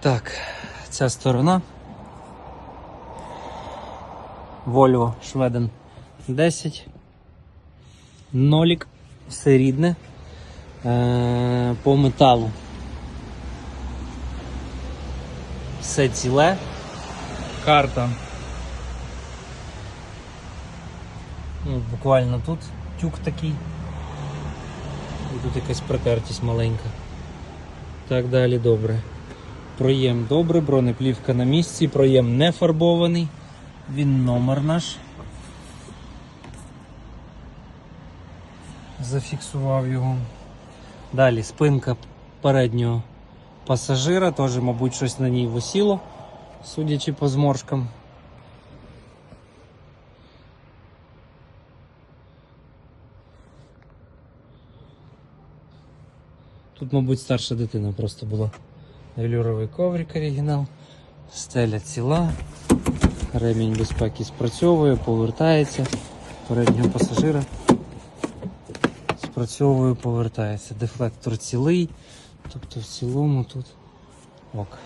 Так, ця сторона. Volvo Шведен 10. Нолік. Все рідне. Е, по металу. Все ціле. Карта. Ну, буквально тут тюк такий. І тут якась протертість маленька. Так далі добре. Проєм добре, бронеплівка на місці, проєм не фарбований. Він номер наш. Зафіксував його. Далі спинка переднього пасажира, теж, мабуть, щось на ній висіло, судячи по зморшкам. Тут, мабуть, старша дитина просто була. Велюровий коврик оригінал, стеля ціла, ремінь безпеки спрацьовує, повертається, переднього пасажира спрацьовує, повертається. Дефлектор цілий, тобто в цілому тут ок.